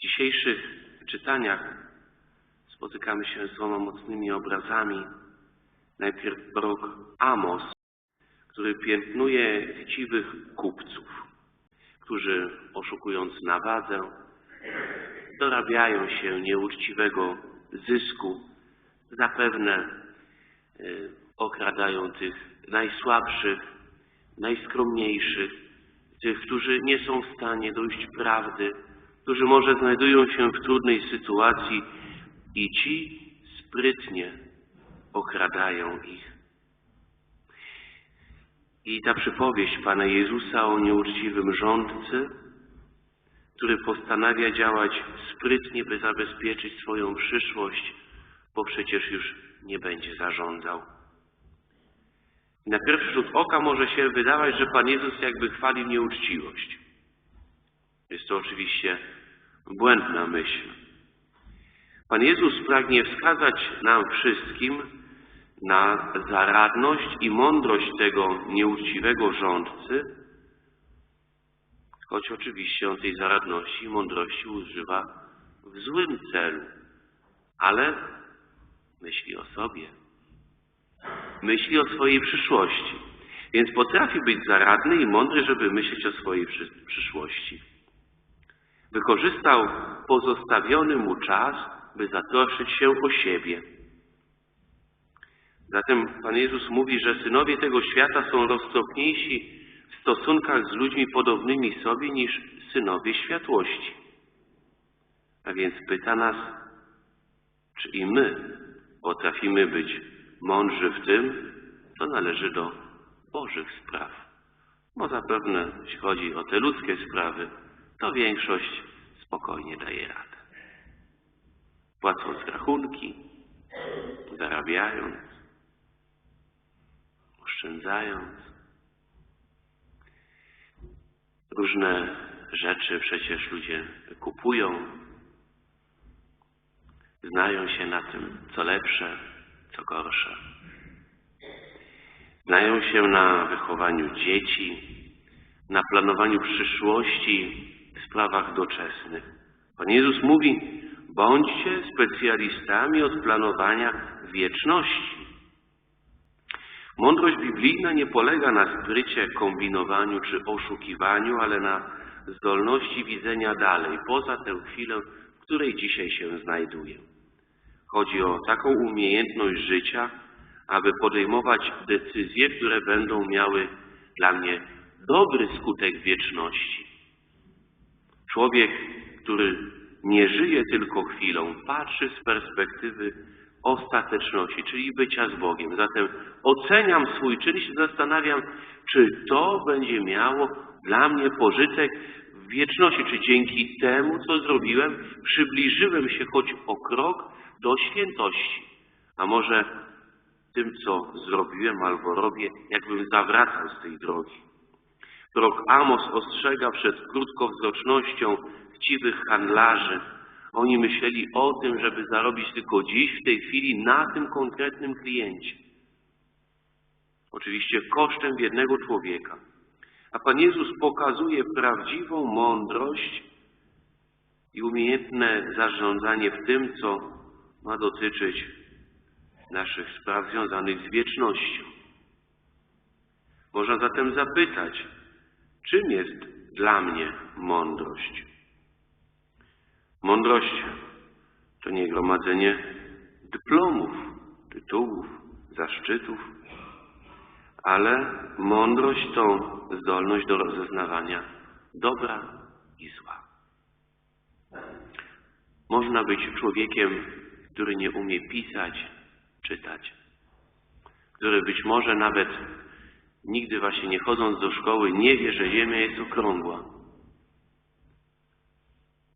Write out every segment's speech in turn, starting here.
W dzisiejszych czytaniach spotykamy się z dwoma mocnymi obrazami. Najpierw prorok Amos, który piętnuje chciwych kupców, którzy oszukując na wadze, dorabiają się nieuczciwego zysku, zapewne y, okradają tych najsłabszych, najskromniejszych, tych, którzy nie są w stanie dojść prawdy, którzy może znajdują się w trudnej sytuacji i ci sprytnie okradają ich. I ta przypowieść Pana Jezusa o nieuczciwym rządcy, który postanawia działać sprytnie, by zabezpieczyć swoją przyszłość, bo przecież już nie będzie zarządzał. Na pierwszy rzut oka może się wydawać, że Pan Jezus jakby chwalił nieuczciwość. Jest to oczywiście błędna myśl. Pan Jezus pragnie wskazać nam wszystkim na zaradność i mądrość tego nieuczciwego rządcy, choć oczywiście on tej zaradności i mądrości używa w złym celu, ale myśli o sobie myśli o swojej przyszłości. Więc potrafi być zaradny i mądry, żeby myśleć o swojej przyszłości. Wykorzystał pozostawiony mu czas, by zatroszczyć się o siebie. Zatem Pan Jezus mówi, że synowie tego świata są roztropniejsi w stosunkach z ludźmi podobnymi sobie niż synowie światłości. A więc pyta nas, czy i my potrafimy być mądrzy w tym, co należy do Bożych spraw. Bo zapewne, jeśli chodzi o te ludzkie sprawy, to większość spokojnie daje radę. Płacąc rachunki, zarabiając, oszczędzając. Różne rzeczy przecież ludzie kupują, znają się na tym, co lepsze, co gorsze. Znają się na wychowaniu dzieci, na planowaniu przyszłości sprawach doczesnych. Pan Jezus mówi, bądźcie specjalistami od planowania wieczności. Mądrość biblijna nie polega na sprycie, kombinowaniu czy oszukiwaniu, ale na zdolności widzenia dalej, poza tę chwilę, w której dzisiaj się znajduję. Chodzi o taką umiejętność życia, aby podejmować decyzje, które będą miały dla mnie dobry skutek wieczności. Człowiek, który nie żyje tylko chwilą, patrzy z perspektywy ostateczności, czyli bycia z Bogiem. Zatem oceniam swój czyn i się zastanawiam, czy to będzie miało dla mnie pożytek w wieczności, czy dzięki temu, co zrobiłem, przybliżyłem się choć o krok do świętości. A może tym, co zrobiłem albo robię, jakbym zawracał z tej drogi. Prorok Amos ostrzega przed krótkowzrocznością chciwych handlarzy. Oni myśleli o tym, żeby zarobić tylko dziś, w tej chwili, na tym konkretnym kliencie. Oczywiście kosztem jednego człowieka. A Pan Jezus pokazuje prawdziwą mądrość i umiejętne zarządzanie w tym, co ma dotyczyć naszych spraw związanych z wiecznością. Można zatem zapytać, czym jest dla mnie mądrość? Mądrość to nie gromadzenie dyplomów, tytułów, zaszczytów, ale mądrość to zdolność do rozeznawania dobra i zła. Można być człowiekiem który nie umie pisać, czytać, który być może nawet nigdy właśnie nie chodząc do szkoły nie wie, że Ziemia jest okrągła,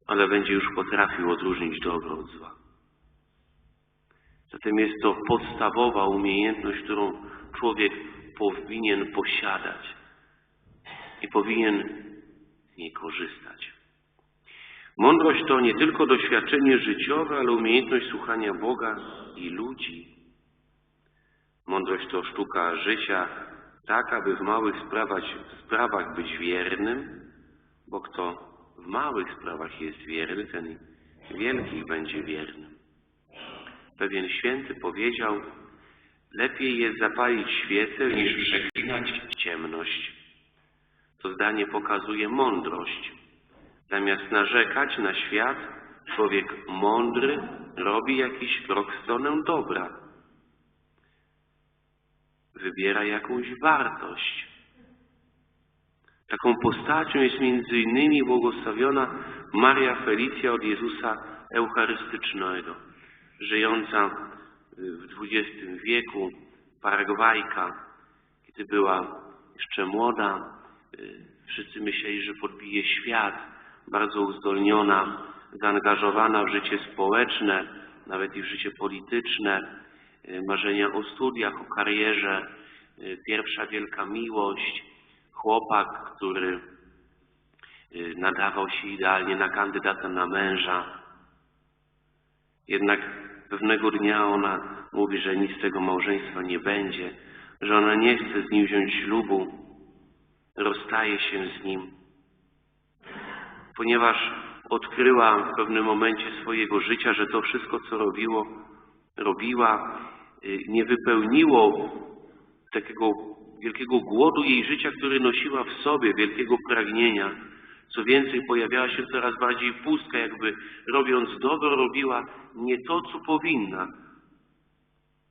ale będzie już potrafił odróżnić dobro od zła. Zatem jest to podstawowa umiejętność, którą człowiek powinien posiadać i powinien z niej korzystać. Mądrość to nie tylko doświadczenie życiowe, ale umiejętność słuchania Boga i ludzi. Mądrość to sztuka życia, tak aby w małych sprawach, sprawach być wiernym, bo kto w małych sprawach jest wierny, ten w wielkich będzie wiernym. Pewien święty powiedział, lepiej jest zapalić świecę, niż przeklinać ciemność. To zdanie pokazuje mądrość. Zamiast narzekać na świat, człowiek mądry robi jakiś krok w stronę dobra. Wybiera jakąś wartość. Taką postacią jest między innymi błogosławiona Maria Felicja od Jezusa Eucharystycznego, żyjąca w XX wieku, Paragwajka, kiedy była jeszcze młoda, wszyscy myśleli, że podbije świat, bardzo uzdolniona, zaangażowana w życie społeczne, nawet i w życie polityczne, marzenia o studiach, o karierze, pierwsza wielka miłość, chłopak, który nadawał się idealnie na kandydata na męża. Jednak pewnego dnia ona mówi, że nic z tego małżeństwa nie będzie, że ona nie chce z nim wziąć ślubu, rozstaje się z nim, ponieważ odkryła w pewnym momencie swojego życia, że to wszystko, co robiło, robiła, nie wypełniło takiego wielkiego głodu jej życia, który nosiła w sobie, wielkiego pragnienia. Co więcej, pojawiała się coraz bardziej pustka, jakby robiąc dobro, robiła nie to, co powinna,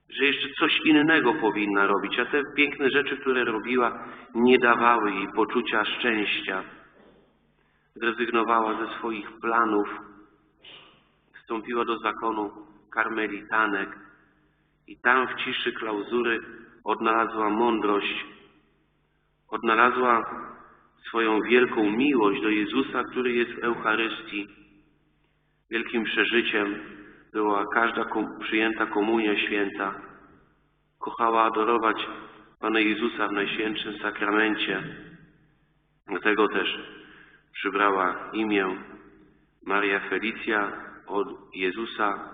że jeszcze coś innego powinna robić, a te piękne rzeczy, które robiła, nie dawały jej poczucia szczęścia. Zrezygnowała ze swoich planów, wstąpiła do zakonu karmelitanek i tam w ciszy klauzury odnalazła mądrość, odnalazła swoją wielką miłość do Jezusa, który jest w Eucharystii. Wielkim przeżyciem była każda przyjęta komunia święta. Kochała adorować Pana Jezusa w Najświętszym Sakramencie. Dlatego też przybrała imię Maria Felicja od Jezusa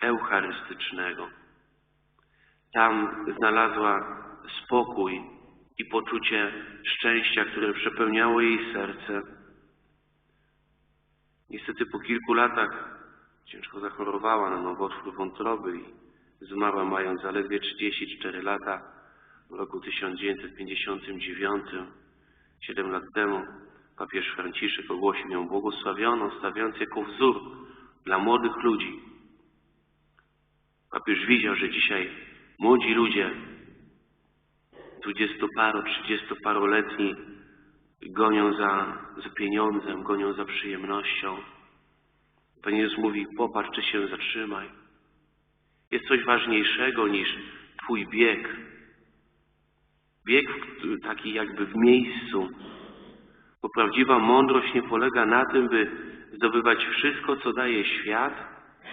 Eucharystycznego. Tam znalazła spokój i poczucie szczęścia, które przepełniało jej serce. Niestety po kilku latach ciężko zachorowała na nowotwór wątroby i zmarła mając zaledwie 34 lata w roku 1959. Siedem lat temu papież Franciszek ogłosił ją błogosławioną, stawiając jako wzór dla młodych ludzi. Papież widział, że dzisiaj młodzi ludzie, dwudziestoparo, trzydziestoparoletni, gonią za, za pieniądzem, gonią za przyjemnością. Pan Jezus mówi, popatrz, czy się zatrzymaj. Jest coś ważniejszego niż Twój bieg. Bieg taki jakby w miejscu. Bo prawdziwa mądrość nie polega na tym, by zdobywać wszystko, co daje świat,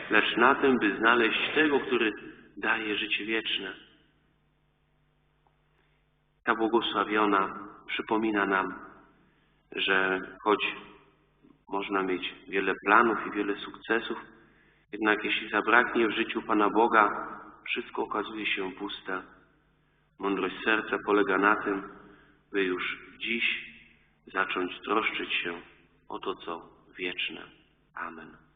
lecz na tym, by znaleźć tego, który daje życie wieczne. Ta błogosławiona przypomina nam, że choć można mieć wiele planów i wiele sukcesów, jednak jeśli zabraknie w życiu Pana Boga, wszystko okazuje się puste. Mądrość serca polega na tym, by już dziś zacząć troszczyć się o to, co wieczne. Amen.